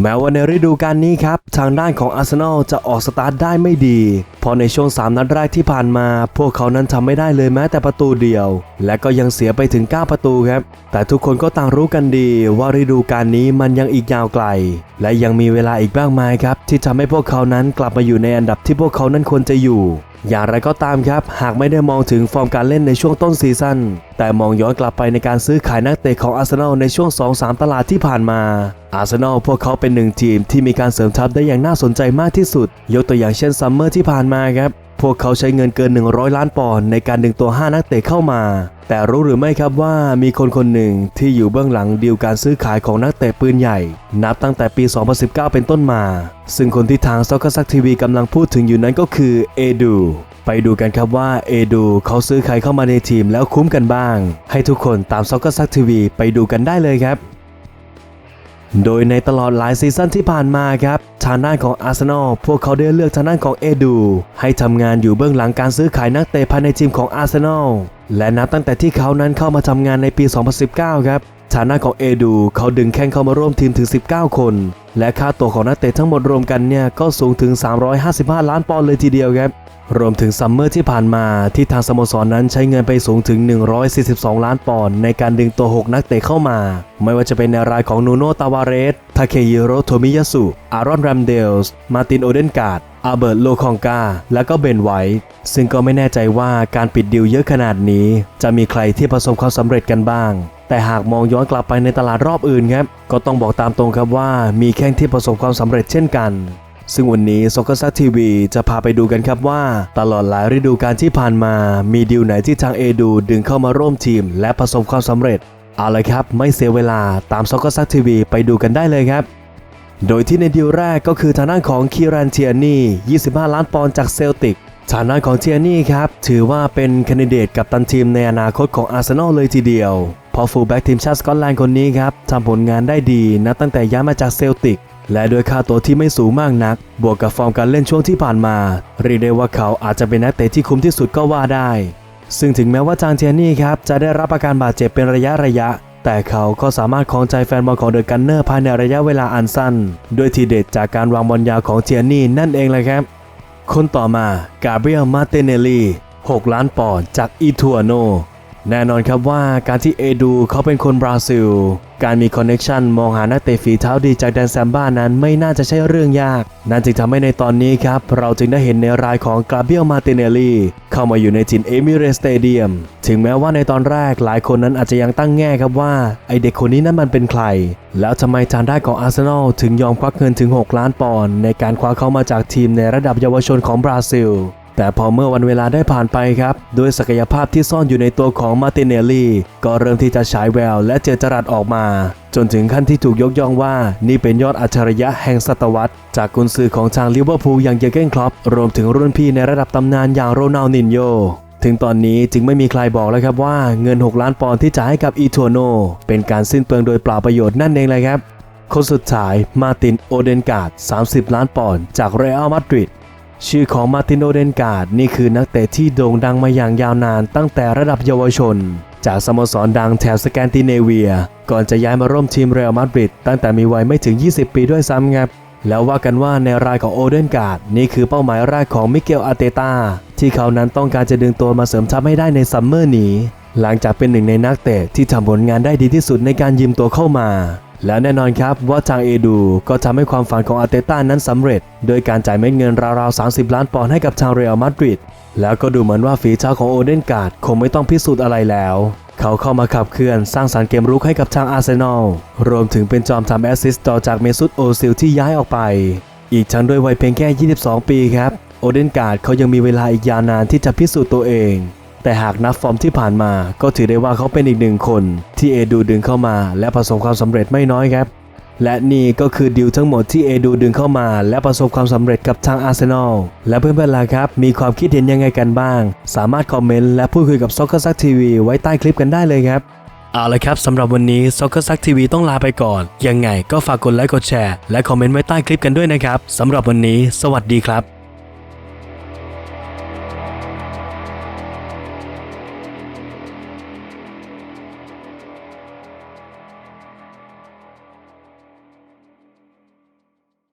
แม้ว่าในฤดูกาลนี้ครับ ทางด้านของอาร์เซนอลจะออกสตาร์ทได้ไม่ดีเพราะในช่วง 3 นัดแรกที่ผ่านมา พวกเขานั้นทำไม่ได้เลยแม้แต่ประตูเดียว และก็ยังเสียไปถึง 9 ประตูครับ แต่ทุกคนก็ต่างรู้กันดีว่าฤดูกาลนี้มันยังอีกยาวไกล และยังมีเวลาอีกมากมายครับ ที่ทำให้พวกเขานั้นกลับมาอยู่ในอันดับที่พวกเขานั้นควรจะอยู่ อย่างไรก็ตามครับ หากไม่ได้มองถึงฟอร์มการเล่นในช่วงต้นซีซั่นแต่มองย้อนกลับไปในการซื้อขายนักเตะของอาร์เซนอลในช่วง 2-3 ตลาดที่ผ่านมา อาร์เซนอลพวกเขาเป็นหนึ่งทีมที่มีการเสริมทัพได้อย่างน่าสนใจมากที่สุด ยกตัวอย่างเช่นซัมเมอร์ที่ผ่านมาครับ พวกเขาใช้เงินเกิน 100 ล้านปอนด์ในการดึงตัว 5 นักเตะเข้ามา แต่รู้หรือไม่ครับว่ามีคนคนหนึ่งที่อยู่เบื้องหลังดีลการซื้อขายของนักเตะปืนใหญ่ นับตั้งแต่ปี 2019 เป็นต้นมา ซึ่งคนที่ทางซ็อกกซักทีวีกำลังพูดถึงอยู่นั้นก็คือเอดูไปดูกันครับว่าเอดูเขาซื้อใครเข้ามาในทีมแล้วคุ้มกันบ้าง ให้ทุกคนตามซ็อกกซักทีวีไปดูกันได้เลยครับ โดยในตลอดหลายซีซั่นที่ผ่านมาครับ ทางด้านของอาร์เซนอลพวกเขาได้เลือกทางด้านของเอดูให้ทำงานอยู่เบื้องหลังการซื้อขายนักเตะภายในทีมของอาร์เซนอลและนับตั้งแต่ที่เขานั้นเข้ามาทำงานในปี 2019 ครับ ทางด้านของเอดูเขาดึงแข้งเข้ามาร่วมทีมถึง 19 คน และค่าตัวของนักเตะทั้งหมดรวมกันเนี่ยก็สูงถึง 355 ล้านปอนด์เลยทีเดียวครับ รวมถึงซัมเมอร์ที่ผ่านมาที่ทางสโมสรนนั้นใช้เงินไปสูงถึง 142 ล้านปอนด์ในการดึงตัว 6 นักเตะเข้ามา ไม่ว่าจะเป็นในรายของนูโนตาวาเรส ทาเคยิโรโทมิยาสุ อารอนแรมเดลส์ มาตินโอเดนการ์ดอาเบิร์ตโลคองกา และก็เบนไวท์ซึ่งก็ไม่แน่ใจว่าการปิดดิวเยอะขนาดนี้ จะมีใครที่ประสบความสำเร็จกันบ้าง แต่หากมองย้อนกลับไปในตลาดรอบอื่นครับก็ต้องบอกตามตรงครับว่ามีแข้งที่ประสบความสำเร็จเช่นกัน ซึ่งวันนี้ซ o ก e r ซัทีวีจะพาไปดูกันครับว่า ตลอดหลายฤดูกาลที่ผ่านมา มีดีลไหนที่ทางเอดูดึงเข้ามาร่วมทีม และประสบความสำเร็จเอาเลยครับ ไม่เสียเวลาตามซ o ก e r ซัทีวีไปดูกันได้เลยครับโดยที่ในดีลแรกก็คือทางด้านของคีรันเทียนี่ 25 ล้านปอนด์จากเซลติกฐานะของเทียนี่ครับ ถือว่าเป็นคนดิเดตกับตันทีมในอนาคตของอาร์เซนอลเลยทีเดียว พอฟูลแบ็กทีมชาติสกอตแลนด์คนนี้ครับทำผลงานได้ดีนับตั้งแต่ย้ายมาจากเซลติก และด้วยค่าตัวที่ไม่สูงมากนัก บวกกับฟอร์มการเล่นช่วงที่ผ่านมาเรียกได้ว่าเขาอาจจะเป็นนักเตะที่คุ้มที่สุดก็ว่าได้ ซึ่งถึงแม้ว่าจางเทียนี่ครับจะได้รับอาการบาดเจ็บเป็นระยะระยะ แต่เขาก็สามารถครองใจแฟนบอลของเดอะกันเนอร์ภายในระยะเวลาอันสั้น ด้วยทีเด็ดจากการวางบอลยาวของเทียนี่นั่นเองเลยครับ คนต่อมากาเบรียลมาเตเนลลี6ล้านปอนด์จากอีทัวโน แน่นอนครับว่าการที่เอดูเขาเป็นคนบราซิล การมีคอนเน็ชันมองหานักเตะฝีเท้าดีจากแดนแซมบ้านั้นไม่น่าจะใช่เรื่องยาก นั่นจึงทำให้ในตอนนี้ครับ เราจึงได้เห็นในรายของกาเบียลมาเตเนลลีเข้ามาอยู่ในทีมเอมิเรสเตเดียม ถึงแม้ว่าในตอนแรกหลายคนนั้นอาจจะยังตั้งแง่ครับว่า ไอเด็กคนนี้นั้นมันเป็นใคร แล้วทำไมทางด้านของอาร์เซนอลถึงยอมควักเงินถึง 6 ล้านปอนด์ในการคว้าเขามาจากทีมในระดับเยาวชนของบราซิล แต่พอเมื่อวันเวลาได้ผ่านไปครับด้วยศักยภาพที่ซ่อนอยู่ในตัวของมาติเนลลี่ ก็เริ่มที่จะฉายแววและเจอจรัสออกมา จนถึงขั้นที่ถูกยกย่องว่า นี่เป็นยอดอัจฉริยะแห่งศตวรรษ จากกุนซือของทางลิเวอร์พูลอย่างเยรเกนคล็อปรวมถึงรุ่นพี่ในระดับตำนานอย่างโรนัลดินโยถึงตอนนี้จึงไม่มีใครบอกแล้วครับว่าเงิน 6 ล้านปอนด์ที่จ่ายให้กับอีทัวโน เป็นการสิ้นเปลืองโดยเปล่าประโยชน์นั่นเองเลยครับคนสุดท้ายมาตินโอเดนการ์ด 30 ล้านปอนด์จากเรอัลมาดริด ชื่อของมาร์ตินโอเดนการ์ดนี่คือนักเตะที่โด่งดังมาอย่างยาวนานตั้งแต่ระดับเยาวชน จากสโมสรดังแถบสแกนดิเนเวีย ก่อนจะย้ายมาร่วมทีมเรอัลมาดริดตั้งแต่มีวัยไม่ถึง 20 ปีด้วยซ้ำครับแล้วว่ากันว่าในรายของโอเดนการ์ดนี่คือเป้าหมายแรกของมิเกลอาเตตาที่เขานั้นต้องการจะดึงตัวมาเสริมทัพให้ได้ในซัมเมอร์นี้ หลังจากเป็นหนึ่งในนักเตะที่ทำผลงานได้ดีที่สุดในการยืมตัวเข้ามา และแน่นอนครับว่าทางเอดูก็ทำให้ความฝันของอาร์เตต้านั้นสำเร็จ โดยการจ่ายเม็ดเงินราวๆ 30 ล้านปอนด์ให้กับทางเรอัลมาดริด แล้วก็ดูเหมือนว่าฝีเท้าของโอเดนการ์ดคงไม่ต้องพิสูจน์อะไรแล้ว เขาเข้ามาขับเคลื่อนสร้างสรรค์เกมรุกให้กับทางอาร์เซนอล รวมถึงเป็นจอมทำแอสซิสต์ต่อจากเมซุตโอซิลที่ย้ายออกไป อีกทั้งด้วยวัยเพียงแค่ 22 ปีครับ โอเดนการ์ดเขายังมีเวลาอีกยาวนานที่จะพิสูจน์ตัวเอง แต่หากนับฟอร์มที่ผ่านมา ก็ถือได้ว่าเขาเป็นอีกหนึ่งคนที่เอดูดึงเข้ามา และประสบความสำเร็จไม่น้อยครับ และนี่ก็คือดีลทั้งหมดที่เอดูดึงเข้ามา และประสบความสำเร็จกับทางอาร์เซนอล และเพื่อนๆล่ะครับ มีความคิดเห็นยังไงกันบ้าง สามารถคอมเมนต์และพูดคุยกับ Soccer Sack TV ไว้ใต้คลิปกันได้เลยครับ เอาละครับสำหรับวันนี้ Soccer Sack TV ต้องลาไปก่อน ยังไงก็ฝากกดไลค์กดแชร์และคอมเมนต์ไว้ใต้คลิปกันด้วยนะครับสำหรับวันนี้ สวัสดีครับ